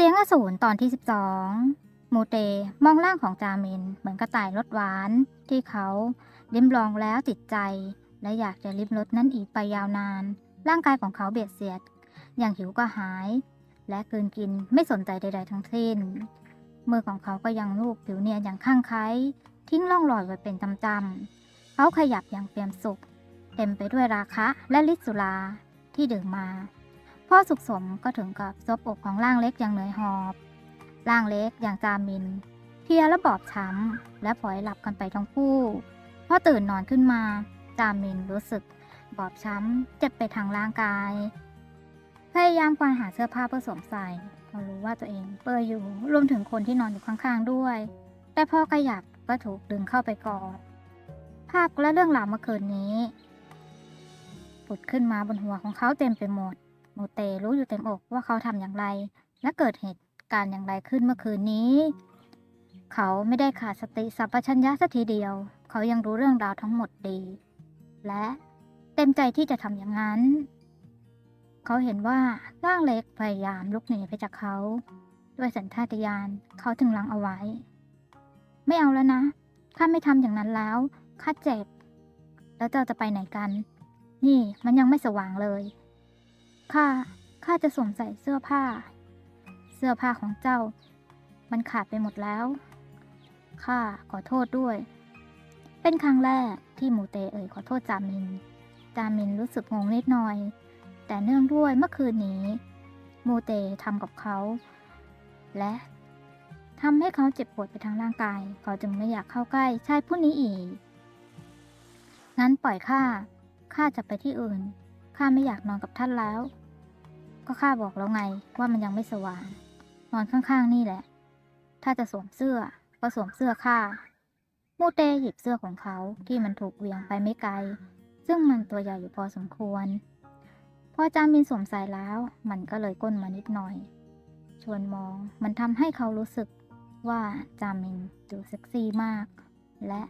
เสียงอสูรตอนที่ 12 มูเตมองร่างของจามิน เหมือนกระต่ายรสหวาน ที่เขาลิ้มลองแล้วติดใจ และอยากจะลิ้มรสนั้นอีกไปยาวนาน ร่างกายของเขาเบียดเสียด อย่างหิวก็หาย และกืนกินไม่สนใจใด ๆ ทั้งสิ้น มือของเขาก็ยังลูบผิวเนียนอย่างข้างไคล้ทิ้งร่องรอยไว้เป็นจำๆเขาขยับอย่างเปี่ยมสุข เต็มไปด้วยราคะและฤทธิ์สุราที่ดื่มมา พ่อสุขสมก็ถึงกับซบอกของร่างเล็กอย่างเหนื่อยหอบ ร่างเล็กอย่างจามิน เพียและบอบช้ำและปล่อยหลับกันไปทั้งคู่พอตื่นนอนขึ้นมา จามินรู้สึกบอบช้ำเจ็บไปทางร่างกาย พยายามควานหาเสื้อผ้าเพื่อสวมใส่พราะรู้ว่าตัวเองเปื้อยอยู่รวมถึงคนที่นอนอยู่ข้างๆด้วย แต่พอขยับก็ถูกดึงเข้าไปกอดภาพและเรื่องราวเมื่อคืนนี้ ผุดขึ้นมาบนหัวของเขาเต็มไปหมด มูเตรู้อยู่เต็มอกว่าเขาทำอย่างไร และเกิดเหตุการณ์อย่างไรขึ้นเมื่อคืนนี้ เขาไม่ได้ขาดสติสัพพัญญะสักทีเดียว เขายังรู้เรื่องราวทั้งหมดดี และเต็มใจที่จะทำอย่างนั้น เขาเห็นว่าร่างเล็กพยายามลุกหนีไปจากเขา ด้วยสัญชาตญาณเขาถึงลังเอาไว้ ไม่เอาแล้วนะข้าไม่ทำอย่างนั้นแล้วข้าเจ็บ แล้วเจ้าจะไปไหนกัน นี่มันยังไม่สว่างเลย ข้า ข้าจะสวมใส่เสื้อผ้า เสื้อผ้าของเจ้า มันขาดไปหมดแล้ว ข้าขอโทษด้วย เป็นครั้งแรกที่หมูเตเอ่ยขอโทษจามิน จามินรู้สึกงงนิดหน่อย แต่เนื่องด้วยเมื่อคืนนี้มูเตทำกับเขา และทำให้เขาเจ็บปวดไปทั้งร่างกาย เขาจึงไม่อยากเข้าใกล้ชายผู้นี้อีก งั้นปล่อยข้า ข้าจะไปที่อื่น ข้าไม่อยากนอนกับท่านแล้ว ก็ข้าบอกแล้วไงว่ามันยังไม่สว่าง นอนข้างๆนี่แหละ ถ้าจะสวมเสื้อ ก็สวมเสื้อข้ามูเตหยิบเสื้อของเขาที่มันถูกเวียงไปไม่ไกล ซึ่งมันตัวใหญ่อยู่พอสมควร พอจามินสวมใส่แล้ว มันก็เลยก้นมานิดหน่อย ชวนมองมันทำให้เขารู้สึกว่าจามินดูเซ็กซี่มาก และ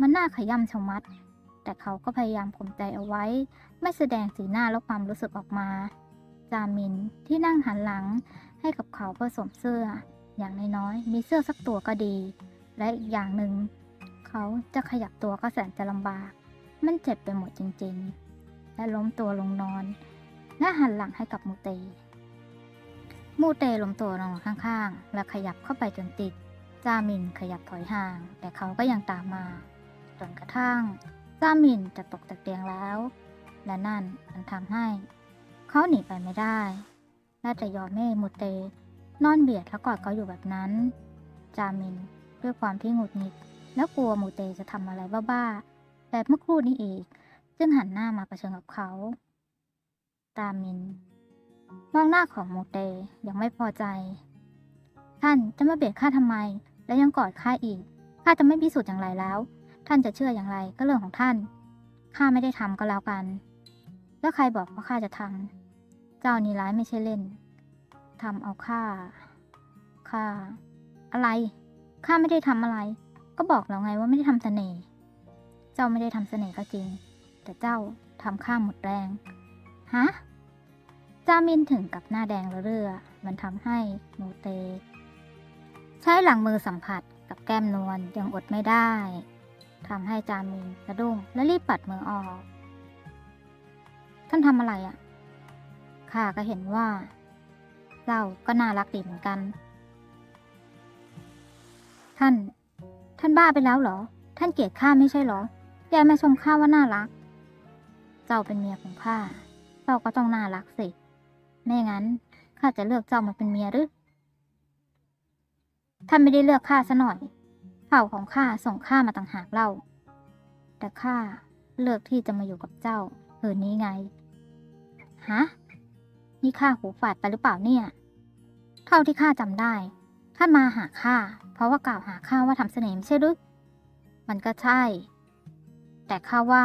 มันน่าขย่ำชะมัด แต่เขาก็พยายามข่มใจเอาไว้ ไม่แสดงสีหน้าและความรู้สึกออกมา จามินที่นั่งหันหลังให้กับเขาเพื่อสวมเสื้อ อย่างน้อยๆมีเสื้อสักตัวก็ดี และอีกอย่างหนึ่ง เขาจะขยับตัวก็แสนจะลำบาก มันเจ็บไปหมดจริงๆ และล้มตัวลงนอนและหันหลังให้กับมูเต มูเตล้มตัวลงข้างๆ และขยับเข้าไปจนติด จามินขยับถอยห่าง แต่เขาก็ยังตามมาจนกระทั่ง จามินจะตกจากเตียงแล้ว และนั่นมันทำให้ เขาหนีไปไม่ได้และจะยอมให้มูเต นอนเบียดและกอดเขาอยู่แบบนั้น จามินด้วยความที่หงุดหงิด และกลัวมูเตจะทำอะไรบ้าๆแบบเมื่อครู่นี้อีก จึงหันหน้ามาประชิญกับเขา จามิน มองหน้าของมูเตยังไม่พอใจ ท่านจะมาเบียดข้าทำไม และยังกอดข้าอีกข้าจะไม่พิสูจน์อย่างไรแล้ว ท่านจะเชื่ออย่างไรก็เรื่องของท่าน ข้าไม่ได้ทำก็แล้วกัน แล้วใครบอกว่าข้าจะทำเจ้านี่ร้ายไม่ใช่เล่นทำเอาข้า ข้า อะไร ข้าไม่ได้ทำอะไร ก็บอกแล้วไงว่าไม่ได้ทำเสน่ห์ เจ้าไม่ได้ทำเสน่ห์ก็จริง แต่เจ้าทำข้าหมดแรง ฮะจามินถึงกับหน้าแดงระเรื่อ มันทำให้โมเต ใช้หลังมือสัมผัสกับแก้มนวลยังอดไม่ได้ ทำให้จามินสะดุ้งและรีบปัดมือออก ท่านทำอะไรอะ่ะ ข้าก็เห็นว่าเจ้าก็น่ารักดีเหมือนกัน ท่าน ท่านบ้าไปแล้วเหรอ ท่านเกลียดข้าไม่ใช่เหรอแกมาชมข้าว่าน่ารัก เจ้าเป็นเมียของข้า เจ้าก็ต้องน่ารักสิ ไม่งั้นข้าจะเลือกเจ้ามาเป็นเมียหรือ ท่านไม่ได้เลือกข้าซะหน่อย เผ่าของข้าส่งข้ามาต่างหากเล่า แต่ข้าเลือกที่จะมาอยู่กับเจ้าคืนนี้ไง ฮะ นี่ข้าหูฝาดไปหรือเปล่าเนี่ย เท่าที่ข้าจำได้ ท่านมาหาข้า เพราะว่ากล่าวหาข้าว่าทำเสน่ห์ไม่ใช่หรือ มันก็ใช่ แต่ข้าว่า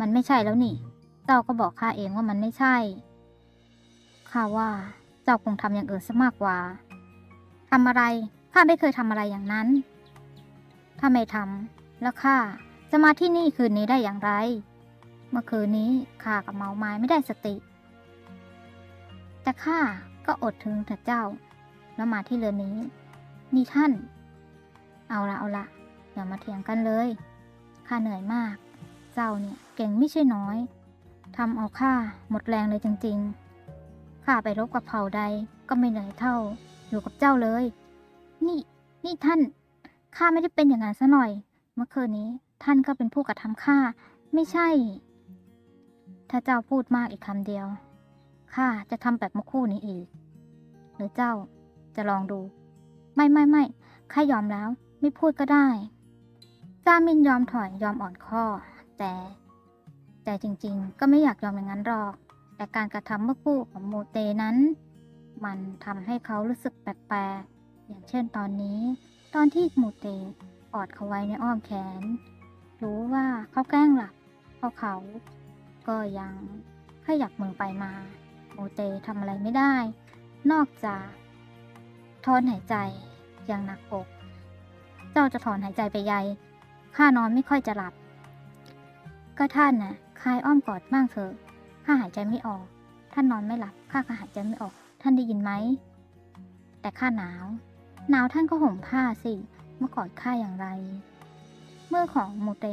มันไม่ใช่แล้วนี่ เจ้าก็บอกข้าเองว่ามันไม่ใช่ ข้าว่าเจ้าคงทำอย่างอื่นซะมากกว่าทำอะไรข้าไม่เคยทำอะไรอย่างนั้น ถ้าไม่ทำแล้วข้าจะมาที่นี่คืนนี้ได้อย่างไร เมื่อคืนนี้ข้ากับเมาไม้ไม่ได้สติ แต่ข้าก็อดถึงแต่เจ้า แล้วมาที่เรือนนี้ นี่ท่าน เอาละเอาละอย่ามาเถียงกันเลยข้าเหนื่อยมาก เจ้าเนี่ยเก่งไม่ใช่น้อยทำเอาข้าหมดแรงเลยจริงๆข้าไปรบกับเผ่าใดก็ไม่เหนื่อยเท่า อยู่กับเจ้าเลย นี่ นี่ท่าน ข้าไม่ได้เป็นอย่างนั้นซะหน่อย เมื่อคืนนี้ท่านก็เป็นผู้กระทำข้าไม่ใช่ ถ้าเจ้าพูดมากอีกคำเดียวข้าจะทำแบบเมื่อคู่นี้อีก หรือเจ้าจะลองดู ไม่ไม่ไม่ข้ายอมแล้ว ไม่พูดก็ได้จามินยอมถอยยอมอ่อนข้อ แต่ แต่จริงๆ ก็ไม่อยากยอมอย่างนั้นหรอก แต่การกระทำเมื่อคู่ของโมเตนั้น มันทำให้เขารู้สึกแปลกๆอย่างเช่นตอนนี้ ตอนที่โมเตกอดเขาไว้ในอ้อมแขน รู้ว่าเขาแกล้งหลับเพราะเขา ก็ยังขยับมือไปมาโมเตทำอะไรไม่ได้ นอกจากถอนหายใจอย่างหนักอก เจ้าจะถอนหายใจไปใยข้านอนไม่ค่อยจะหลับ ก็ท่านน่ะคลายอ้อมกอดบ้างเถอะข้าหายใจไม่ออก ท่านนอนไม่หลับข้าก็หายใจไม่ออก ท่านได้ยินไหม แต่ข้าหนาว หนาวท่านก็ห่มผ้าสิเมื่อกอดข้าอย่างไร เมื่อของโมเต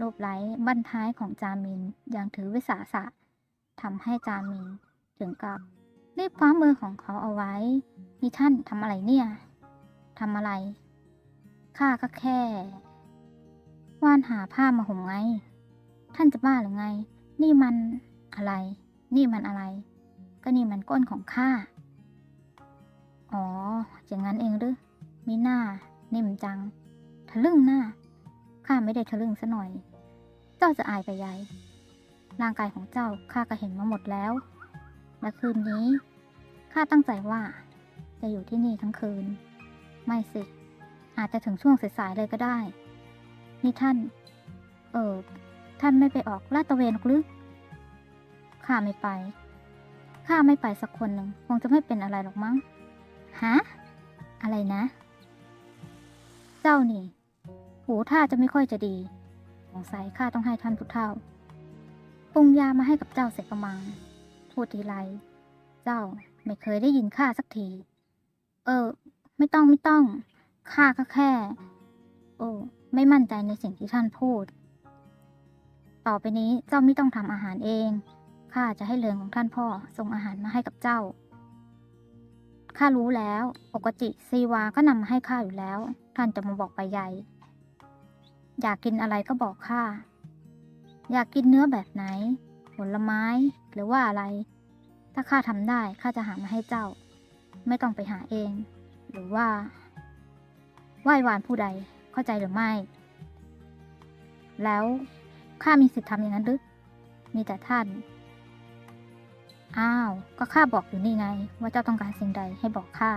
รูปไล้บั้นท้ายของจามินยังถือวิสาสะทำให้จามินถึงกับรีบคว้ามือของเขาเอาไว้ นี่ท่านทำอะไรเนี่ยทำอะไร ข้าก็แค่ ว่านหาผ้ามาห่มไง ท่านจะบ้าหรือไง นี่มันอะไร นี่มันอะไร ก็นี่มันก้นของข้า อ๋ออย่างนั้นเองหรือ มีหน้านิ่มจัง ทะลึ่งหน้า ข้าไม่ได้ทะลึ่งซะหน่อย เจ้าจะอายไปใหญ่ ร่างกายของเจ้าข้าก็เห็นมาหมดแล้ว และคืนนี้ ข้าตั้งใจว่า จะอยู่ที่นี่ทั้งคืน ไม่สิ อาจจะถึงช่วงสายๆเลยก็ได้ นี่ท่าน เออ ท่านไม่ไปออกลาดตระเวนหรอกหรือข้าไม่ไป ข้าไม่ไปสักคนหนึ่งคงจะไม่เป็นอะไรหรอกมั้ง ฮะ อะไรนะ เจ้านี่ หูท่าจะไม่ค่อยจะดีสงสัยข้าต้องให้ท่านผู้เฒ่าปรุงยามาให้กับเจ้าเสกกระมังพูดทีไร เจ้าไม่เคยได้ยินข้าสักที เออ ไม่ต้องไม่ต้อง ข้าก็แค่ โอ้ไม่มั่นใจในสิ่งที่ท่านพูด ต่อไปนี้เจ้าไม่ต้องทำอาหารเอง ข้าจะให้เรือนของท่านพ่อส่งอาหารมาให้กับเจ้า ข้ารู้แล้ว ปกติซีวาก็นำมาให้ข้าอยู่แล้ว ท่านจะมาบอกไปใหญ่ อยากกินอะไรก็บอกข้า อยากกินเนื้อแบบไหน ผลไม้ หรือว่าอะไร ถ้าข้าทำได้ข้าจะหามาให้เจ้า ไม่ต้องไปหาเอง หรือว่าไหว้วานผู้ใด เข้าใจหรือไม่ แล้วข้ามีสิทธิ์ทำอย่างนั้นหรือ มีแต่ท่าน อ้าว ก็ข้าบอกอยู่นี่ไง ว่าเจ้าต้องการสิ่งใดให้บอกข้า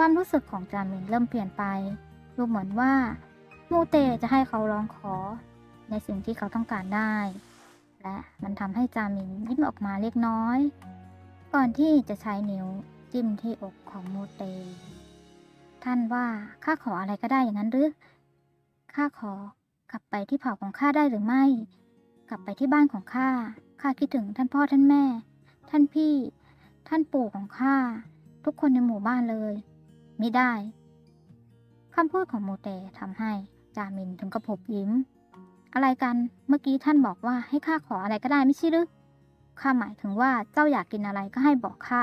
ความรู้สึกของจามินเริ่มเปลี่ยนไป ดูเหมือนว่า มูเตจะให้เขาร้องขอ ในสิ่งที่เขาต้องการได้ และมันทำให้จามินยิ้มออกมาเล็กน้อย ก่อนที่จะใช้นิ้วจิ้มที่อกของมูเต ท่านว่าข้าขออะไรก็ได้อย่างนั้นหรือข้าขอกลับไปที่เผ่าของข้าได้หรือไม่ กลับไปที่บ้านของข้าข้าคิดถึงท่านพ่อท่านแม่ ท่านพี่ ท่านปู่ของข้าทุกคนในหมู่บ้านเลย ไม่ได้คำพูดของโมเตทำให้จามินถึงกับผบยิ้ม อะไรกันเมื่อกี้ท่านบอกว่าให้ข้าขออะไรก็ได้ไม่ใช่หรือข้าหมายถึงว่าเจ้าอยากกินอะไรก็ให้บอกข้า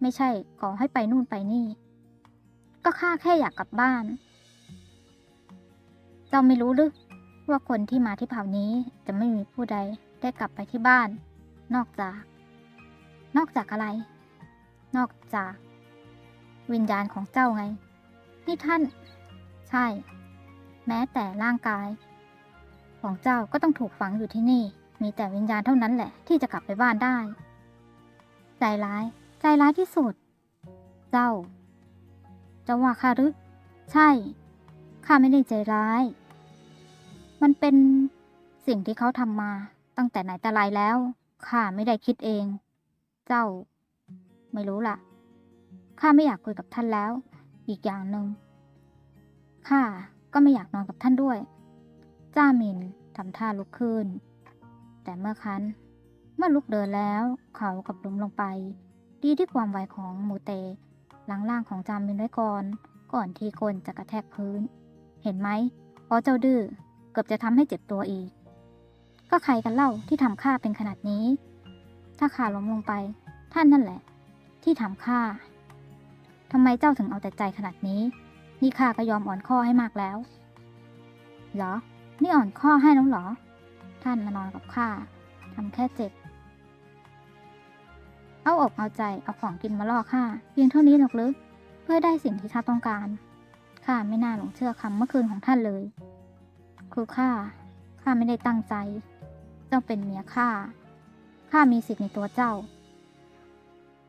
ไม่ใช่ขอให้ไปนู่นไปนี่ ก็ข้าแค่อยากกลับบ้าน เจ้าไม่รู้หรือว่าคนที่มาที่เผ่านี้จะไม่มีผู้ใดได้กลับไปที่บ้าน นอกจาก นอกจากอะไร นอกจาก วิญญาณของเจ้าไง นี่ท่าน ใช่ แม้แต่ร่างกาย ของเจ้าก็ต้องถูกฝังอยู่ที่นี่ มีแต่วิญญาณเท่านั้นแหละ ที่จะกลับไปบ้านได้ ใจร้าย ใจร้ายที่สุด เจ้าจ้าว่าข้าหรือใช่ ข้าไม่ได้ใจร้าย มันเป็นสิ่งที่เขาทำมาตั้งแต่ไหนแต่ไรแล้ว ข้าไม่ได้คิดเอง เจ้า ไม่รู้ล่ะ ข้าไม่อยากคุยกับท่านแล้ว อีกอย่างหนึ่งข้าก็ไม่อยากนอนกับท่านด้วย จ้ามินทำท่าลุกขึ้น แต่เมื่อคันเมื่อลุกเดินแล้วเขากับล้มลงไป ดีที่ความไวของมูเตหลังล่างของจามินไว้ก่อน ก่อนที่คนจะกระแทกพื้น เห็นไหมเพราะเจ้าดื้อเกือบจะทำให้เจ็บตัวอีก ก็ใครกันเล่าที่ทำข้าเป็นขนาดนี้ ถ้าข้าล้มลงไป ท่านนั่นแหละ ที่ทำข้า ทำไมเจ้าถึงเอาแต่ใจขนาดนี้ นี่ข้าก็ยอมอ่อนข้อให้มากแล้ว เหรอ นี่อ่อนข้อให้แล้วเหรอ ท่านมานอนกับข้าทำแค่เจ็บ เอาอกเอาใจ เอาของกินมาล่อข้าเพียงเท่านี้หรอกหรือเพื่อได้สิ่งที่ข้านต้องการ ข้าไม่น่าหลงเชื่อคำเมื่อคืนของท่านเลย คือข้า ข้าไม่ได้ตั้งใจ เจ้าเป็นเมียข้า ข้ามีสิทธิ์ในตัวเจ้า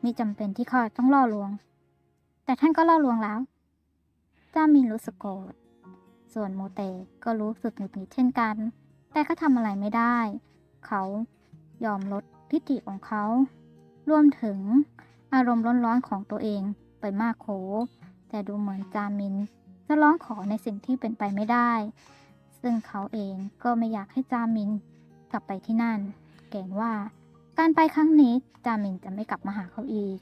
มีจำเป็นที่ข้าต้องล่อลวง แต่ท่านก็ล่อลวงแล้วจ้ามินรู้สึกโกรธ ส่วนโมเตก็รู้สึกหงุดหงิดเช่นกัน แต่ก็ทำอะไรไม่ได้ เขายอมลดทิฏฐิของเขา รวมถึงอารมณ์ร้อนๆของตัวเองไปมากโข แต่ดูเหมือนจามินจะร้องขอในสิ่งที่เป็นไปไม่ได้ ซึ่งเขาเองก็ไม่อยากให้จามินกลับไปที่นั่น เกรงว่าการไปครั้งนี้จามินจะไม่กลับมาหาเขาอีก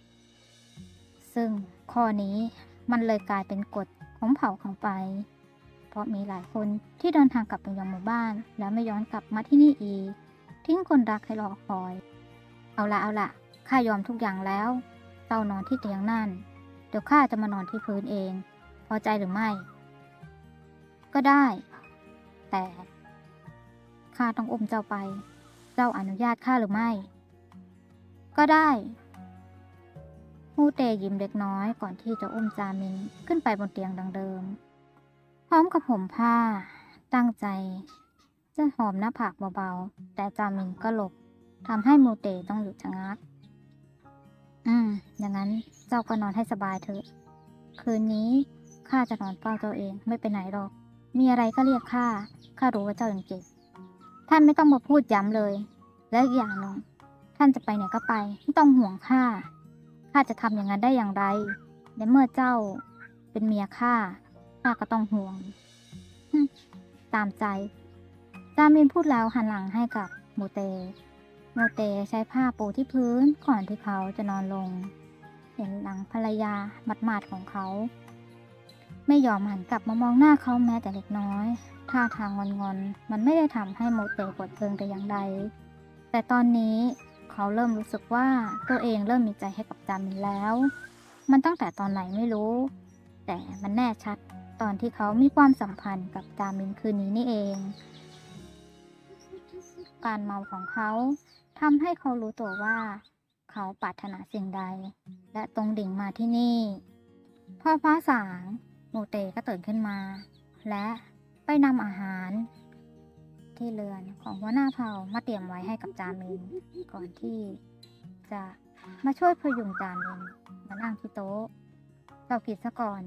ซึ่งข้อนี้มันเลยกลายเป็นกฎของเผ่าของไป เพราะมีหลายคนที่เดินทางกลับไปยังหมู่บ้าน แล้วไม่ย้อนกลับมาที่นี่อีก ทิ้งคนรักให้รอคอย เอาละเอาละข้ายอมทุกอย่างแล้วเจ้านอนที่เตียงนั่น เดี๋ยวข้าจะมานอนที่พื้นเอง พอใจหรือไม่ ก็ได้ แต่ข้าต้องอุ้มเจ้าไป เจ้าอนุญาตข้าหรือไม่ ก็ได้ ฮูเตยิ้มเล็กน้อยก่อนที่จะอุ้มจามินขึ้นไปบนเตียงดังเดิม พร้อมกับผมผ้า ตั้งใจ จะหอมหน้าผากเบาๆ แต่จามินก็หลบทำให้มูเตต้องหยุดชะงัก อืม อย่างนั้นเจ้าก็นอนให้สบายเถอะ คืนนี้ข้าจะนอนเฝ้าเจ้าเองไม่ไปไหนหรอก มีอะไรก็เรียกข้า ข้ารู้ว่าเจ้ายังเจ็บ ท่านไม่ต้องมาพูดย้ำเลย และอีกอย่างหนึ่งท่านจะไปไหนก็ไป ไม่ต้องห่วงข้า ข้าจะทำอย่างนั้นได้อย่างไรในเมื่อเจ้าเป็นเมียข้าข้าก็ต้องห่วง ตามใจจามินพูดแล้วหันหลังให้กับโมเต โมเตใช้ผ้าปูที่พื้นก่อนที่เขาจะนอนลง เห็นหลังภรรยาหมาดๆของเขา ไม่ยอมหันกลับมามองหน้าเขาแม้แต่เล็กน้อย ท่าทางงอนๆ มันไม่ได้ทำให้โมเตปวดเคืองแต่อย่างใด แต่ตอนนี้ เขาเริ่มรู้สึกว่าตัวเองเริ่มมีใจให้กับจามินแล้ว มันตั้งแต่ตอนไหนไม่รู้ แต่มันแน่ชัดตอนที่เขามีความสัมพันธ์กับจามินคืนนี้นี่เอง การเมาของเขาทำให้เขารู้ตัวว่า เขาปรารถนาสิ่งใด และตรงดิ่งมาที่นี่ พอฟ้าสางโมเตก็ตื่นขึ้นมา และไปนำอาหาร ที่เรือนของหัวหน้าเผ่ามาเตรียมไว้ให้กับจามิน ก่อนที่จะมาช่วยพยุงจามินมานั่งที่โต๊ะเจ้ากิดซะก่อน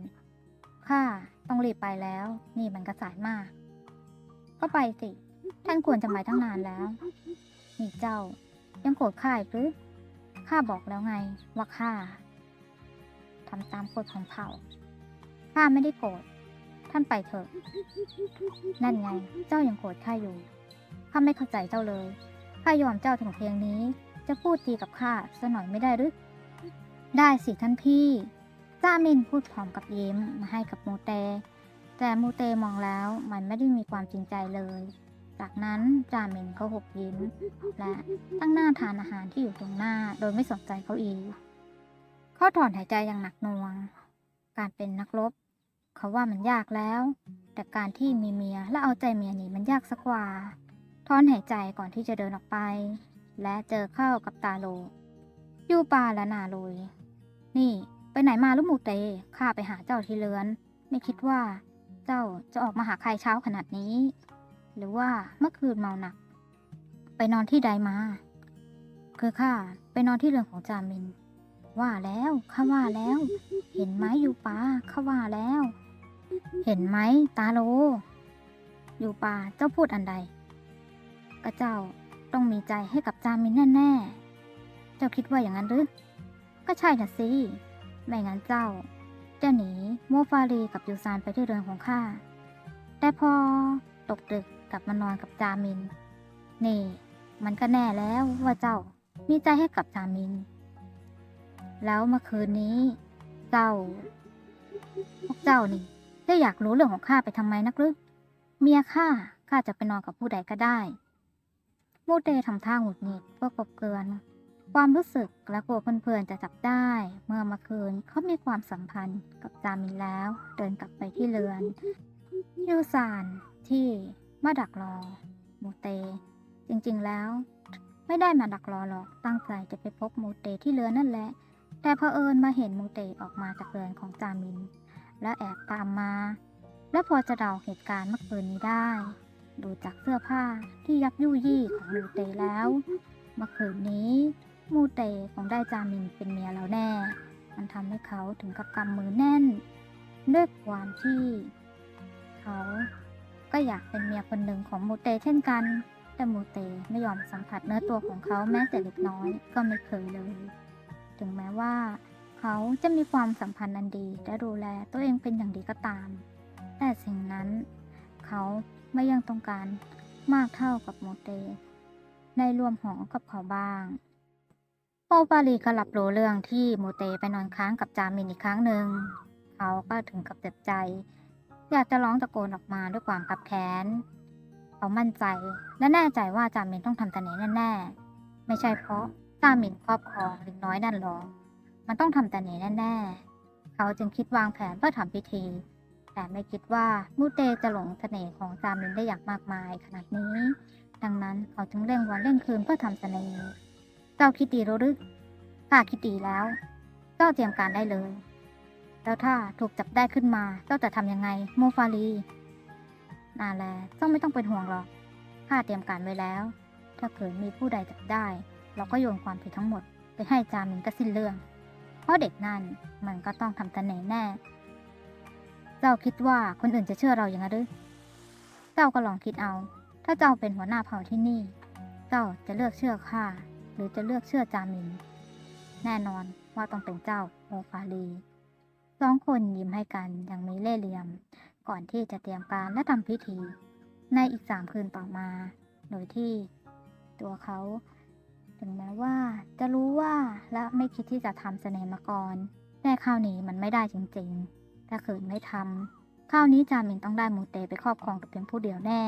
ข้าต้องรีบไปแล้ว นี่มันก็สายมาก ก็ไปสิ ท่านควรจะมาตั้งนานแล้ว นี่เจ้ายังโกรธข้าอีกหรือข้าบอกแล้วไงว่าข้าทำตามกฎของเผ่าข้าไม่ได้โกรธ ท่านไปเถอะ นั่นไง เจ้ายังโกรธข้าอยู่ ข้าไม่เข้าใจเจ้าเลย ข้ายอมเจ้าถึงเพียงนี้ จะพูดตีกับข้าซะหน่อยไม่ได้หรือ ได้สิท่านพี่ จ้ามินพูดพร้อมกับยิ้มมาให้กับมูเต แต่มูเตมองแล้วมันไม่ได้มีความจริงใจเลย จากนั้นจามินก็หุบยิ้ม และตั้งหน้าทานอาหารที่อยู่ตรงหน้าโดยไม่สนใจเขาอีก เขาถอนหายใจอย่างหนักหน่วง การเป็นนักรบ เขาว่ามันยากแล้ว แต่การที่มีเมียและเอาใจเมียนี่มันยากสักกว่าถอนหายใจก่อนที่จะเดินออกไป และเจอเข้ากับตาโล ยูปาและนาลุยนี่ไปไหนมาลูกหมูเตข้าไปหาเจ้าที่เรือน ไม่คิดว่า เจ้าจะออกมาหาใครเช้าขนาดนี้ หรือว่าเมื่อคืนเมาหนัก ไปนอนที่ใดมา คือข้าไปนอนที่เรือนของจามิน ว่าแล้วข้าว่าแล้ว เห็นไหมยูปาข้าว่าแล้ว เห็นไหมตาโลยูปาเจ้าพูดอันใดก็เจ้าต้องมีใจให้กับจามินแน่ๆ เจ้าคิดว่าอย่างนั้นหรือ ก็ใช่น่ะสิ ไม่งั้นเจ้า จะหนีโมฟารีกับยูซานไปที่เรือนของข้า แต่พอตกดึกกลับมานอนกับจามิน นี่ มันก็แน่แล้วว่าเจ้ามีใจให้กับจามิน แล้วเมื่อคืนนี้ เจ้า พวกเจ้านี่ ได้อยากรู้เรื่องของข้าไปทำไมนักหรือเมียข้าข้าจะไปนอนกับผู้ใดก็ได้มูเตทำท่าหงุดหงิดเพื่อกบเกลือน ความรู้สึกและกลัวเพื่อนๆจะจับได้ เมื่อมื่อคืนเขามีความสัมพันธ์กับจามินแล้ว เดินกลับไปที่เรือนยูซานที่มาดักรอมูเต จริงๆแล้ว ไม่ได้มาดักรอหรอกตั้งใจจะไปพบมูเตที่เรือนนั่นแหละ แต่เผอิญมาเห็นมูเตออกมาจากเรือนของจามิน และแอบตามมา และพอจะเดาเหตุการณ์เมื่อคืนนี้ได้ ดูจากเสื้อผ้าที่ยับยุยี่ของมูเตแล้ว เมื่อคืนนี้มูเตคงได้จามินเป็นเมียแล้วแน่ มันทำให้เขาถึงกับกำมือแน่นด้วยความที่ เขาก็อยากเป็นเมียคนหนึ่งของมูเตเช่นกัน แต่มูเตไม่ยอมสัมผัสเนื้อตัวของเขาแม้แต่เล็กน้อยก็ไม่เคยเลย ถึงแม้ว่า เขาจะมีความสัมพันธ์อันดีและดูแลตัวเองเป็นอย่างดีก็ตาม แต่สิ่งนั้น เขาไม่ยังต้องการมากเท่ากับโมเตในรวมหอกับเขาบ้างโอปาลีก็รับรู้เรื่องที่โมเตไปนอนค้างกับจามินอีกครั้งหนึ่ง เขาก็ถึงกับเจ็บใจ อยากจะร้องตะโกนออกมาด้วยความขับแค้น เขามั่นใจและแน่ใจว่าจามินต้องทำต่เนแน่ๆ ไม่ใช่เพราะจามินครอบครองลิงน้อยนั่นหรอก มันต้องทำแต่เนแน่ๆ เขาจึงคิดวางแผนเพื่อทำพิธี แต่ไม่คิดว่ามูเตจะหลงเสน่ห์ของจามินได้อย่างมากมายขนาดนี้ ดังนั้นเขาจึงเร่งวันเร่งคืนเพื่อทำเสน่ห์เจ้าคิดดีรู้หรือข้าคิดดีแล้ว เจ้าเตรียมการได้เลย แล้วถ้าถูกจับได้ขึ้นมา เจ้าจะทำยังไง โมฟาลีนาแลเจ้าไม่ต้องเป็นห่วงหรอก ข้าเตรียมการไว้แล้ว ถ้าเกิดมีผู้ใดจับได้ เราก็โยนความผิดทั้งหมด ไปให้จามินก็สิ้นเรื่อง ราะเด็กนั่นมันก็ต้องทำเสน่แน่ เจ้าคิดว่าคนอื่นจะเชื่อเราอย่างนั้นหรือ เจ้าก็ลองคิดเอา ถ้าเจ้าเป็นหัวหน้าเผ่าที่นี่ เจ้าจะเลือกเชื่อข้าหรือจะเลือกเชื่อจามิน แน่นอนว่าต้องเป็นเจ้าโมฟาลีสองคนยิ้มให้กันอย่างมีเล่ห์เหลี่ยม ก่อนที่จะเตรียมการและทำพิธี ในอีกสามคืนต่อมา โดยที่ตัวเขา ถึงแม้ว่า จะรู้ว่าและไม่คิดที่จะทำเสน่ห์มาก่อนแต่คราวนี้มันไม่ได้จริงๆ ถ้าขืนไม่ทำคราวนี้จามินต้องได้มูเตไปครอบครองกับเพียงผู้เดียวแน่